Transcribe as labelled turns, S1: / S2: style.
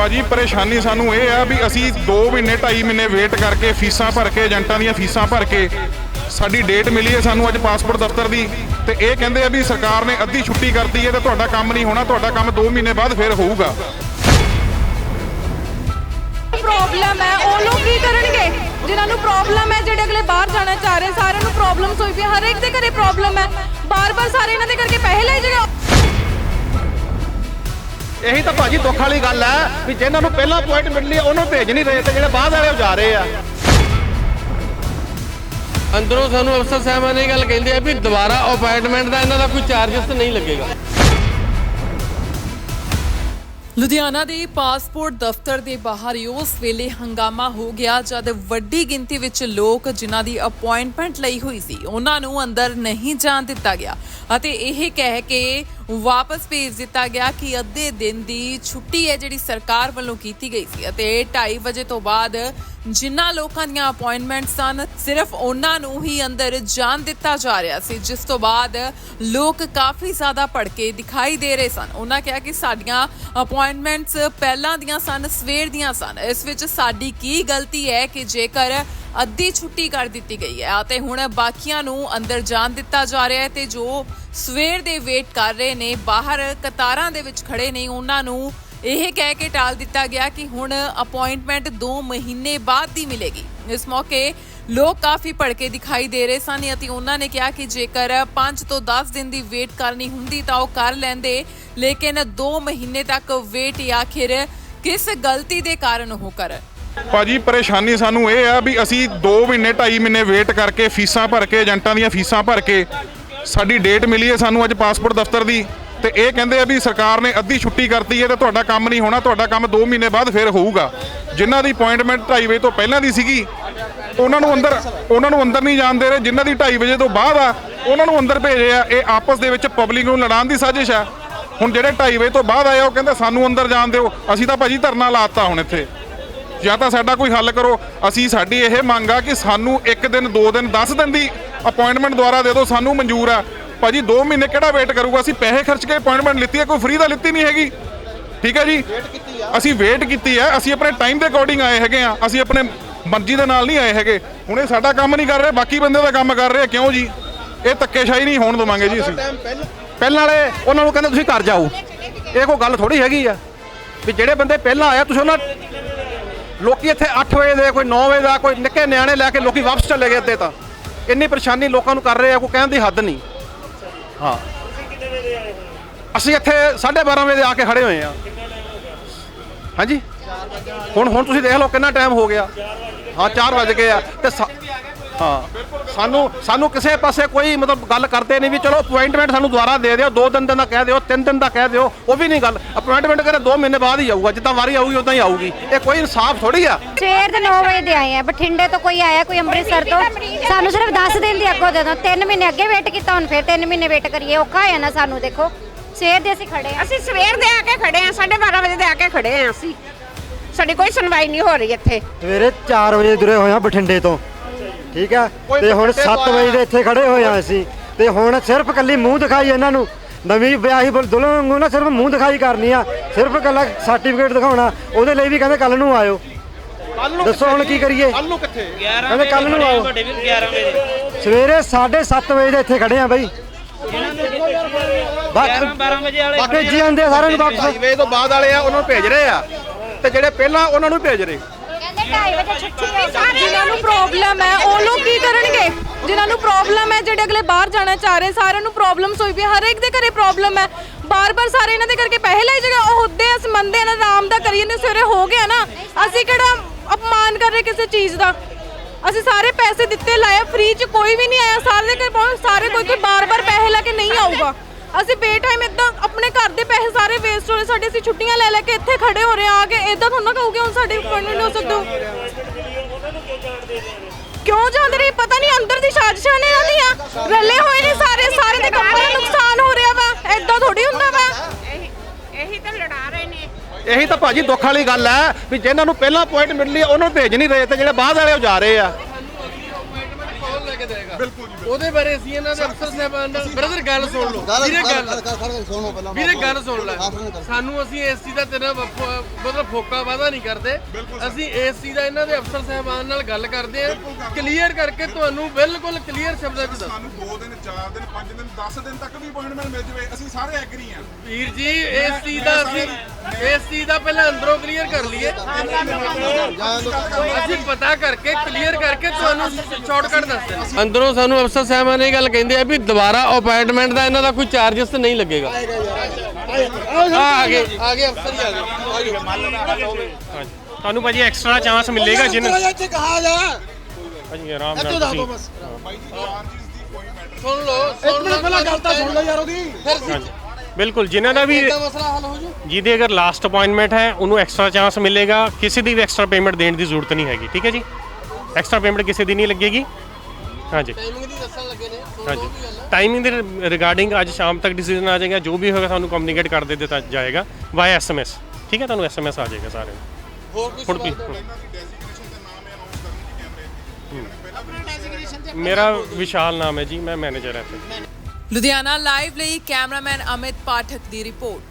S1: ਭਾਜੀ, ਪਰੇਸ਼ਾਨੀ ਸਾਨੂੰ ਇਹ ਆ ਵੀ ਅਸੀਂ 2 ਮਹੀਨੇ 2.5 ਮਹੀਨੇ ਵੇਟ ਕਰਕੇ ਫੀਸਾਂ ਭਰ ਕੇ, ਏਜੰਟਾਂ ਦੀਆਂ ਫੀਸਾਂ ਭਰ ਕੇ ਸਾਡੀ ਡੇਟ ਮਿਲੀ ਹੈ ਸਾਨੂੰ ਅੱਜ ਪਾਸਪੋਰਟ ਦਫ਼ਤਰ ਦੀ। ਤੇ ਇਹ ਕਹਿੰਦੇ ਆ ਵੀ ਸਰਕਾਰ ਨੇ ਅੱਧੀ ਛੁੱਟੀ ਕਰਤੀ ਹੈ ਤੇ ਤੁਹਾਡਾ ਕੰਮ ਨਹੀਂ ਹੋਣਾ, ਤੁਹਾਡਾ ਕੰਮ 2 ਮਹੀਨੇ ਬਾਅਦ ਫਿਰ ਹੋਊਗਾ।
S2: ਪ੍ਰੋਬਲਮ ਹੈ ਉਹ ਲੋਕ ਕੀ ਕਰਨਗੇ? ਜਿਨ੍ਹਾਂ ਨੂੰ ਪ੍ਰੋਬਲਮ ਹੈ, ਜਿਹੜੇ ਅਗਲੇ ਬਾਹਰ ਜਾਣਾ ਚਾਹ ਰਹੇ, ਸਾਰਿਆਂ ਨੂੰ ਪ੍ਰੋਬਲਮਸ ਹੋਈ ਪਈ ਹਰ ਇੱਕ ਦੇ ਘਰੇ ਪ੍ਰੋਬਲਮ ਹੈ। ਬਾਰ-ਬਾਰ ਸਾਰੇ ਇਹਨਾਂ ਦੇ ਕਰਕੇ ਪੈਸੇ ਲੈ ਜਾਏਗਾ
S3: ਇਹੀ ਤਾਂ ਭਾਜੀ ਦੁੱਖ ਵਾਲੀ ਗੱਲ ਹੈ ਵੀ ਜਿਹਨਾਂ ਨੂੰ ਪਹਿਲਾਂ ਪੁਆਇੰਟ ਮਿਲਣੀ ਉਹਨੂੰ ਭੇਜ ਨਹੀਂ ਰਹੇ ਤੇ ਜਿਹੜੇ ਬਾਅਦ ਵਾਲੇ ਉਹ ਜਾ ਰਹੇ ਆ।
S4: ਅੰਦਰੋਂ ਸਾਨੂੰ ਅਫਸਰ ਸਾਹਿਬਾਨ ਇਹ ਗੱਲ ਕਹਿੰਦੇ ਆ ਵੀ ਦੁਬਾਰਾ ਅਪਾਇੰਟਮੈਂਟ ਦਾ ਇਹਨਾਂ ਦਾ ਕੋਈ ਚਾਰजेस ਨਹੀਂ ਲੱਗੇਗਾ।
S5: ਲੁਧਿਆਣਾ ਦੇ ਪਾਸਪੋਰਟ ਦਫ਼ਤਰ ਦੇ ਬਾਹਰ ਉਸ ਵੇਲੇ ਹੰਗਾਮਾ ਹੋ ਗਿਆ ਜਦ ਵੱਡੀ ਗਿਣਤੀ ਵਿੱਚ ਲੋਕ ਜਿਨ੍ਹਾਂ ਦੀ ਅਪਾਇੰਟਮੈਂਟ ਲਈ ਹੋਈ ਸੀ, ਉਹਨਾਂ ਨੂੰ ਅੰਦਰ ਨਹੀਂ ਜਾਣ ਦਿੱਤਾ ਗਿਆ। ਅਤੇ ਇਹ ਕਹਿ ਕੇ ਵਾਪਸ ਭੇਜ ਦਿੱਤਾ ਗਿਆ ਕਿ ਅੱਧੇ ਦਿਨ ਦੀ ਛੁੱਟੀ ਹੈ ਜਿਹੜੀ ਸਰਕਾਰ ਵੱਲੋਂ ਕੀਤੀ ਗਈ ਸੀ। ਅਤੇ 2:30 ਵਜੇ ਤੋਂ ਬਾਅਦ ਜਿਨ੍ਹਾਂ ਲੋਕਾਂ ਦੀਆਂ ਅਪਾਇੰਟਮੈਂਟ ਸਨ, ਸਿਰਫ ਉਹਨਾਂ ਨੂੰ ਹੀ ਅੰਦਰ ਜਾਣ ਦਿੱਤਾ ਜਾ ਰਿਹਾ ਸੀ, ਜਿਸ ਤੋਂ ਬਾਅਦ ਲੋਕ ਕਾਫੀ ਜ਼ਿਆਦਾ ਭੜਕੇ ਦਿਖਾਈ ਦੇ ਰਹੇ ਸਨ। ਉਹਨਾਂ ਕਿਹਾ ਕਿ ਸਾਡੀਆਂ ਅਪਾਇੰਟਮੈਂਟਸ ਪਹਿਲਾਂ ਦੀਆਂ ਸਨ, ਸਵੇਰ ਦੀਆਂ ਸਨ। ਇਸ ਵਿੱਚ ਸਾਡੀ ਕੀ ਗਲਤੀ ਹੈ ਕਿ ਜੇਕਰ ਅੱਧੀ ਛੁੱਟੀ ਕਰ ਦਿੱਤੀ ਗਈ ਹੈ ਅਤੇ ਹੁਣ ਬਾਕੀਆਂ ਨੂੰ ਅੰਦਰ ਜਾਣ ਦਿੱਤਾ ਜਾ ਰਿਹਾ ਹੈ ਤੇ ਜੋ ਸਵੇਰ ਦੇ ਵੇਟ ਕਰ ਰਹੇ ਨੇ, ਬਾਹਰ ਕਤਾਰਾਂ ਦੇ ਵਿੱਚ ਖੜੇ ਨੇ, ਉਹਨਾਂ ਨੂੰ ਇਹ ਕਹਿ ਕੇ ਟਾਲ ਦਿੱਤਾ ਗਿਆ ਕਿ ਹੁਣ ਅਪਾਇੰਟਮੈਂਟ 2 ਮਹੀਨੇ ਬਾਅਦ ਦੀ ਮਿਲੇਗੀ। ਇਸ ਮੌਕੇ ਲੋਕ ਕਾਫੀ ਭੜਕੇ ਦਿਖਾਈ ਦੇ ਰਹੇ ਸਨ ਅਤੇ ਉਹਨਾਂ ਨੇ ਕਿਹਾ ਕਿ ਜੇਕਰ 5 ਤੋਂ 10 ਦਿਨ ਦੀ ਵੇਟ ਕਰਨੀ ਹੁੰਦੀ ਤਾਂ ਉਹ ਕਰ ਲੈਂਦੇ, ਲੇਕਿਨ 2 ਮਹੀਨੇ ਤੱਕ ਵੇਟ ਆਖਿਰ ਕਿਸ ਗਲਤੀ ਦੇ ਕਾਰਨ ਉਹ ਕਰ।
S1: ਭਾਜੀ, ਪਰੇਸ਼ਾਨੀ ਸਾਨੂੰ ਇਹ ਆ ਵੀ ਅਸੀਂ 2 ਮਹੀਨੇ 2.5 ਮਹੀਨੇ ਵੇਟ ਕਰਕੇ ਫੀਸਾਂ ਭਰ ਕੇ, ਏਜੰਟਾਂ ਦੀਆਂ ਫੀਸਾਂ ਭਰ ਕੇ ਸਾਡੀ ਡੇਟ ਮਿਲੀ ਹੈ ਸਾਨੂੰ ਅੱਜ ਪਾਸਪੋਰਟ ਦਫ਼ਤਰ ਦੀ। ਤੇ ਇਹ ਕਹਿੰਦੇ ਆ ਵੀ ਸਰਕਾਰ ਨੇ ਅੱਧੀ ਛੁੱਟੀ ਕਰਤੀ ਹੈ ਤੇ ਤੁਹਾਡਾ ਕੰਮ ਨਹੀਂ ਹੋਣਾ ਤੁਹਾਡਾ ਕੰਮ 2 ਮਹੀਨੇ ਬਾਅਦ ਫਿਰ ਹੋਊਗਾ। ਜਿਨ੍ਹਾਂ ਦੀ ਅਪਾਇੰਟਮੈਂਟ 2:30 ਵਜੇ ਤੋਂ ਪਹਿਲਾਂ ਦੀ ਸੀਗੀ ਉਹਨਾਂ ਨੂੰ ਅੰਦਰ ਉਹਨਾਂ ਨੂੰ ਅੰਦਰ ਨਹੀਂ ਜਾਣ ਦੇ ਰਹੇ ਜਿਨ੍ਹਾਂ ਦੀ 2:30 ਵਜੇ ਤੋਂ ਬਾਅਦ ਆ ਉਹਨਾਂ ਨੂੰ ਅੰਦਰ ਭੇਜੇ ਆ। ਇਹ ਆਪਸ ਦੇ ਵਿੱਚ ਪਬਲਿਕ ਨੂੰ ਲੜਾਉਣ ਦੀ ਸਾਜ਼ਿਸ਼ ਆ। ਹੁਣ ਜਿਹੜੇ 2:30 ਵਜੇ ਤੋਂ ਬਾਅਦ ਆਏ ਆ, ਉਹ ਕਹਿੰਦੇ ਸਾਨੂੰ ਅੰਦਰ ਜਾਣ ਦਿਓ। ਅਸੀਂ ਤਾਂ ਭਾਜੀ ਧਰਨਾ ਲਾਤਾ ਹੁਣ ਇੱਥੇ। ਜਾਂ ਤਾਂ ਸਾਡਾ ਕੋਈ ਹੱਲ ਕਰੋ। ਅਸੀਂ ਸਾਡੀ ਇਹ ਮੰਗ ਆ ਕਿ ਸਾਨੂੰ ਇੱਕ ਦਿਨ ਦੋ ਦਿਨ 10 ਦਿਨ ਦੀ ਅਪਾਇੰਟਮੈਂਟ ਦੁਆਰਾ ਦੇ ਦਿਓ। ਸਾਨੂੰ ਮਨਜ਼ੂਰ ਆ। ਭਾਜੀ 2 ਮਹੀਨੇ ਕਿਹੜਾ ਵੇਟ ਕਰੂਗਾ? ਅਸੀਂ ਪੈਸੇ ਖਰਚ ਕੇ ਅਪਾਇੰਟਮੈਂਟ ਲਿੱਤੀ ਹੈ ਕੋਈ ਫ੍ਰੀ ਦਾ ਲਿੱਤੀ ਨਹੀਂ ਹੈਗੀ। ਠੀਕ ਹੈ ਜੀ? ਅਸੀਂ ਵੇਟ ਕੀਤੀ ਹੈ ਅਸੀਂ ਆਪਣੇ ਟਾਈਮ ਦੇ ਅਕੋਰਡਿੰਗ ਆਏ ਹੈਗੇ ਆ ਅਸੀਂ ਆਪਣੇ ਮਰਜ਼ੀ ਦੇ ਨਾਲ ਨਹੀਂ ਆਏ ਹੈਗੇ। ਹੁਣ ਇਹ ਸਾਡਾ ਕੰਮ ਨਹੀਂ ਕਰ ਰਹੇ ਬਾਕੀ ਬੰਦੇ ਦਾ ਕੰਮ ਕਰ ਰਹੇ ਆ ਕਿਉਂ ਜੀ? ਇਹ ਧੱਕੇਸ਼ਾਹੀ ਨਹੀਂ ਹੋਣ ਦਵਾਂਗੇ ਜੀ ਅਸੀਂ।
S3: ਪਹਿਲਾਂ ਵਾਲੇ ਉਹਨਾਂ ਨੂੰ ਕਹਿੰਦੇ ਤੁਸੀਂ ਘਰ ਜਾਓ। ਇਹ ਕੋਈ ਗੱਲ ਥੋੜੀ ਹੈਗੀ ਆ ਵੀ ਜਿਹੜੇ ਬੰਦੇ ਪਹਿਲਾਂ ਆਇਆ ਤੁਸੀਂ ਉਹਨਾਂ ਲੋਕੀ ਇੱਥੇ 8 ਵਜੇ ਦੇ ਕੋਈ 9 ਵਜੇ ਦਾ ਕੋਈ ਨਿੱਕੇ ਨਿਆਣੇ ਲੈ ਕੇ ਲੋਕੀ ਵਾਪਸ ਚਲੇ ਗਏ ਅੱਧੇ ਤਾਂ। ਇੰਨੀ ਪਰੇਸ਼ਾਨੀ ਲੋਕਾਂ ਨੂੰ ਕਰ ਰਹੇ ਆ ਕੋਈ ਕਹਿਣ ਦੀ ਹੱਦ ਨਹੀਂ। ਹਾਂ। ਅਸੀਂ ਇੱਥੇ 12:30 ਵਜੇ ਆ ਕੇ ਖੜੇ ਹੋਏ ਆ ਹਾਂਜੀ? ਹੁਣ ਹੁਣ ਤੁਸੀਂ ਦੇਖ ਲਓ ਕਿੰਨਾ ਟਾਈਮ ਹੋ ਗਿਆ। ਹਾਂ 4 ਵਜ ਗਏ ਆ। ਤੇ ਸਾ- ਹਾਂ। ਸਾਨੂੰ ਸਾਨੂੰ ਕਿਸੇ ਪਾਸੇ ਕੋਈ ਮਤਲਬ ਗੱਲ ਕਰਦੇ ਨਹੀਂ ਵੀ ਚਲੋ ਅਪਾਇੰਟਮੈਂਟ ਸਾਨੂੰ ਦੁਬਾਰਾ ਦੇ ਦਿਓ 2 ਦਿਨ ਦਾ ਕਹਿ ਦਿਓ 3 ਦਿਨ ਦਾ ਕਹਿ ਦਿਓ ਉਹ ਵੀ ਨਹੀਂ ਗੱਲ। ਅਪਾਇੰਟਮੈਂਟ ਕਰੇ 2 ਮਹੀਨੇ ਬਾਅਦ ਹੀ ਆਊਗਾ ਜਿੱਦਾਂ ਵਾਰੀ ਆਊਗੀ ਉਦਾਂ ਹੀ ਆਊਗੀ। ਇਹ ਕੋਈ ਇਨਸਾਫ ਥੋੜੀ ਆ।
S6: ਸਵੇਰ ਦੇ 9 ਵਜੇ ਦੇ ਆਏ ਆ ਬਠਿੰਡੇ ਤੋਂ ਕੋਈ ਆਇਆ ਕੋਈ ਅੰਮ੍ਰਿਤਸਰ ਤੋਂ? ਸਾਨੂੰ ਸਿਰਫ 10 ਦਿਨ ਦੀ ਅੱਗੋਂ ਦੇ ਦੋ 3 ਮਹੀਨੇ ਅੱਗੇ ਵੇਟ ਕੀਤਾ ਹੁਣ ਫਿਰ 3 ਮਹੀਨੇ ਵੇਟ ਕਰੀਏ। ਔਖਾ ਹੋਇਆ ਨਾ ਸਾਨੂੰ ਦੇਖੋ। ਸਵੇਰ ਦੇ ਅਸੀਂ ਖੜੇ ਆ।
S7: ਅਸੀਂ ਸਵੇਰ ਦੇ ਆ ਕੇ ਖੜੇ ਆ 12:30 ਵਜੇ ਦੇ ਆ ਕੇ ਖੜੇ ਆ ਅਸੀਂ। ਸਾਡੀ ਕੋਈ ਸੁਣਵਾਈ ਨਹੀਂ ਹੋ ਰਹੀ ਇੱਥੇ।
S8: ਸਵੇਰੇ 4 ਵਜੇ ਤੁਰੇ ਹੋਏ ਆ ਬਠਿੰਡੇ ਤੋਂ। ਠੀਕ ਆ?
S3: ਕੋਈ
S8: ਤੇ ਹੁਣ
S3: ਬਠਿੰਡੇ ਤੋਂ
S8: 7 ਵਜੇ ਦੇ ਇੱਥੇ ਖੜੇ ਹੋਏ ਆ ਅਸੀਂ। ਤੇ ਹੁਣ ਸਿਰਫ ਕੱਲੀ ਮੂੰਹ ਦਿਖਾਈ ਇਹਨਾਂ ਨੂੰ। ਨਵੀਂ ਵਿਆਹੀ ਬੁਲ ਦੁਲਹਨ ਵਾਂਗੂ ਨਾ ਸਿਰਫ ਮੂੰਹ ਦਿਖਾਈ ਕਰਨੀ ਆ। ਸਿਰਫ ਕੱਲਾ ਸਰਟੀਫਿਕੇਟ ਦਿਖਾਉਣਾ। ਉਹਦੇ ਲਈ ਵੀ ਕਹਿੰਦੇ ਕੱਲ ਨੂੰ ਆਇਓ।
S3: ਕੱਲ ਨੂੰ
S8: ਦੱਸੋ ਹੁਣ ਕੀ ਕਰੀਏ?
S3: ਕੱਲ ਨੂੰ ਕਿੱਥੇ?
S8: ਕਹਿੰਦੇ ਕੱਲ ਨੂੰ ਆਓ। ਸਵੇਰੇ 7:30 ਵਜੇ ਦੇ ਇੱਥੇ ਖੜੇ ਆ ਬਾਈ। 12 ਵਜੇ ਵਾਲੇ ਭੇਜੀ ਜਾਂਦੇ ਆ। ਸਾਰਿਆਂ ਨੂੰ ਵਾਪਸ।
S3: ਵਜੇ ਤੋਂ ਬਾਅਦ ਵਾਲੇ ਆ ਉਹਨਾਂ ਨੂੰ ਭੇਜ ਰਹੇ ਆ। ਤੇ ਜਿਹੜੇ ਪਹਿਲਾਂ ਉਹਨਾਂ ਨੂੰ ਭੇਜ ਰਹੇ।
S6: ਕਹਿੰਦੇ 2:30 ਵਜੇ ਛੁੱਟੀ ਹੈ
S2: ਜਿਨ੍ਹਾਂ ਨੂੰ ਪ੍ਰੋਬਲਮ ਜਿਨ੍ਹਾਂ ਨੂੰ ਪ੍ਰੋਬਲਮ ਹੈ, ਜਿਹੜੇ ਅਗਲੇ ਬਾਹਰ ਜਾਣਾ ਚਾਹ ਰਹੇ, ਸਾਰਿਆਂ ਨੂੰ ਪ੍ਰੋਬਲਮਸ ਹੋਈ ਪਈ ਹਰ ਇੱਕ ਦੇ ਘਰੇ ਪ੍ਰੋਬਲਮ ਹੈ। ਬਾਰ-ਬਾਰ ਸਾਰੇ ਇਹਨਾਂ ਦੇ ਕਰਕੇ ਪੈਸੇ ਲੈ ਜਾਏਗਾ। ਉਹ ਹੁੰਦੇ ਅਸੀਂ ਮੰਨਦੇ ਆ ਆਰਾਮ ਦਾ ਕਰੀਏ ਨੇ ਸਵੇਰੇ ਹੋ ਗਿਆ ਨਾ, ਅਸੀਂ ਕਿਹੜਾ ਅਪਮਾਨ ਕਰ ਰਹੇ ਕਿਸੇ ਚੀਜ਼ ਦਾ? ਅਸੀਂ ਸਾਰੇ ਪੈਸੇ ਦਿੱਤੇ ਲਾਏ ਫ੍ਰੀ ਚ ਕੋਈ ਵੀ ਨਹੀਂ ਆਇਆ। ਸਾਰੇ ਦੇ ਘਰ ਪਹੁੰਚ, ਸਾਰੇ ਕੋਈ ਕੋਈ ਬਾਰ-ਬਾਰ ਪੈਸੇ ਲੈ ਕੇ ਨਹੀਂ ਆਊਗਾ। ਅਸੀਂ ਬੇ ਇਦਾਂ ਆਪਣੇ ਘਰ ਦੇ ਪੈਸੇ ਸਾਰੇ ਵੇਸਟ ਹੋ ਰਹੇ ਸਾਡੇ ਅਸੀਂ ਛੁੱਟੀਆਂ ਲੈ ਲੈ ਕੇ ਇੱਥੇ ਖੜੇ ਹੋ ਰਹੇ ਆ ਕੇ ਇਦਾਂ ਤੁਹਾਨੂੰ ਕਹੋਗੇ, ਹੁਣ ਸਾਡੇ ਅਪਾਇੰਟਮੈਂਟ ਹੋ ਸਕਦਾ। ਕਿਉਂ ਜਾਂਦੇ ਰਹੇ ਪਤਾ ਨਹੀਂ ਅੰਦਰ ਦੀ ਸਾਜ਼ਿਸ਼ਾਂ ਨੇ ਇਹਨਾਂ ਦੀਆਂ ਰੱਲੇ ਹੋਏ ਨੇ ਸਾਰੇ ਸਾਰੇ ਦੇ ਕੰਮਾਂ ਦਾ ਨੁਕਸਾਨ ਹੋ ਰਿਹਾ ਵਾ। ਐਦਾਂ ਥੋੜੀ ਹੁੰਦਾ ਵਾ।
S7: ਇਹੀ ਇਹੀ ਤਾਂ ਲੜਾ ਰਹੇ ਨੇ।
S3: ਇਹੀ ਤਾਂ ਭਾਜੀ ਦੁੱਖ ਵਾਲੀ ਗੱਲ ਹੈ ਵੀ ਜਿਹਨਾਂ ਨੂੰ ਪਹਿਲਾਂ ਪੁਆਇੰਟ ਮਿਲਣੀ ਹੈ ਉਹਨੂੰ ਭੇਜ ਨਹੀਂ ਰਹੇ ਤੇ ਜਿਹੜੇ ਬਾਅਦ ਵਾਲੇ ਉਹ ਜਾ ਰਹੇ ਆ।
S4: ਪ੍ਰੋਵਾਈਡ ਹੈਗਾ ਉਹਦੇ ਬਾਰੇ ਅਸੀਂ ਇਹਨਾਂ ਦੇ ਅਫਸਰ ਸਾਹਿਬਾਨ ਨਾਲ ਬ੍ਰਦਰ ਗੱਲ ਸੁਣ ਲਓ। ਵੀਰੇ ਗੱਲ ਵੀਰੇ ਗੱਲ ਸੁਣ ਲੈ। ਸਾਨੂੰ ਅਸੀਂ ਇਸ ਚੀਜ਼ ਦਾ ਤੇਰਾ ਮਤਲਬ ਫੋਕਾ ਵਾਦਾ ਨਹੀਂ ਕਰਦੇ। ਅਸੀਂ ਇਸ ਚੀਜ਼ ਦਾ ਇਹਨਾਂ ਦੇ ਅਫਸਰ ਸਾਹਿਬਾਨ ਨਾਲ ਗੱਲ ਕਰਦੇ ਆ ਕਲੀਅਰ ਕਰਕੇ ਤੁਹਾਨੂੰ ਬਿਲਕੁਲ ਕਲੀਅਰ ਸ਼ਬਦਾਂ ਵਿੱਚ ਦੱਸ
S1: ਸਾਨੂੰ 2 ਦਿਨ 4 ਦਿਨ 5 ਦਿਨ 10 ਦਿਨ ਤੱਕ ਵੀ ਅਪਾਇੰਟਮੈਂਟ ਮਿਲ ਜਵੇ। ਅਸੀਂ ਸਾਰੇ ਐਗਰੀ ਆ
S4: ਵੀਰ ਜੀ ਇਸ ਚੀਜ਼ ਦਾ ਅਸੀਂ ਇਸ ਚੀਜ਼ ਦਾ ਪਹਿਲਾਂ ਅੰਦਰੋਂ ਕਲੀਅਰ ਕਰ ਲਈਏ। ਅਸੀਂ ਪਤਾ ਕਰਕੇ ਕਲੀਅਰ ਕਰਕੇ ਤੁਹਾਨੂੰ ਸ਼ਾਰਟਕਟ ਦੱਸ ਦਿੰਦੇ ਅੰਦਰੋਂ ਸਾਨੂੰ ਅਫਸਰ ਸਾਹਿਬਾਨ ਇਹ ਗੱਲ ਕਹਿੰਦੇ ਆ ਵੀ ਦੁਬਾਰਾ ਅਪਾਇੰਟਮੈਂਟ ਦਾ ਇਹਨਾਂ ਦਾ ਕੋਈ ਚਾਰजेस ਨਹੀਂ ਲੱਗੇਗਾ। ਆ ਆ ਗਏ ਆ ਗਏ ਅਫਸਰ ਹੀ ਆ ਗਏ।
S9: ਤੁਹਾਨੂੰ ਭਾਜੀ ਐਕਸਟਰਾ ਚਾਂਸ ਮਿਲੇਗਾ ਜਿਨ
S10: ਇੱਥੇ ਕਹਾ ਜਾ।
S9: ਭਾਜੀ ਆਰਾਮ ਨਾਲ ਤੁਸੀਂ
S4: ਸੁਣ ਲਓ ਸੁਣ ਲਓ
S10: ਪਹਿਲਾਂ ਗੱਲ ਤਾਂ ਸੁਣ ਲਓ। ਯਾਰ ਉਹਦੀ।
S4: ਫਿਰ
S9: ਬਿਲਕੁਲ ਜਿਨ੍ਹਾਂ ਦਾ ਵੀ
S4: ਇਹਦਾ ਮਸਲਾ ਹੱਲ ਹੋ ਜੂ।
S9: ਜਿਹਦੀ ਅਗਰ ਲਾਸਟ ਅਪਾਇੰਟਮੈਂਟ ਹੈ ਉਹਨੂੰ ਐਕਸਟਰਾ ਚਾਂਸ ਮਿਲੇਗਾ। ਕਿਸੇ ਦੀ ਵੀ ਐਕਸਟਰਾ ਪੇਮੈਂਟ ਦੇਣ ਦੀ ਜ਼ਰੂਰਤ ਨਹੀਂ ਹੈਗੀ ਠੀਕ ਹੈ ਜੀ? ਐਕਸਟਰਾ ਪੇਮੈਂਟ ਕਿਸੇ ਦੀ ਨਹੀਂ ਲੱਗੇਗੀ। ਹਾਂਜੀ।
S4: ਟਾਈਮਿੰਗ ਦੀ ਦੱਸਣ ਲੱਗੇ ਨੇ
S9: ਹਾਂਜੀ।
S4: ਵੀ ਗੱਲ।
S9: ਟਾਈਮਿੰਗ ਦੇ ਰਿਗਾਰਡਿੰਗ ਅੱਜ ਸ਼ਾਮ ਤੱਕ ਡਿਸੀਜਨ ਆ ਜਾਏਗਾ ਜੋ ਵੀ ਹੋਏਗਾ ਤੁਹਾਨੂੰ ਕਮਿਊਨੀਕੇਟ ਕਰ ਦੇ ਦਿੱਤਾ ਜਾਏਗਾ ਵਾਇਆ ਐਸਐਮਐਸ ਠੀਕ ਹੈ ਤੁਹਾਨੂੰ ਐਸਐਮਐਸ ਆ ਜਾਏਗਾ ਸਾਰਿਆਂ ਨੂੰ।
S4: ਹੋਰ ਕੋਈ
S9: ਹੁਣ
S4: ਸਵਾਲ
S9: ਵੀ-
S4: ਤੁਹਾਡਾ?
S9: ਮੇਰਾ ਵਿਸ਼ਾਲ ਨਾਮ ਹੈ ਜੀ ਮੈਂ ਮੈਨੇਜਰ ਹਾਂ ਇੱਥੇ।
S5: ਲੁਧਿਆਣਾ ਲਾਈਵ ਲਈ ਕੈਮਰਾਮੈਨ ਅਮਿਤ ਪਾਠਕ ਦੀ ਰਿਪੋਰਟ।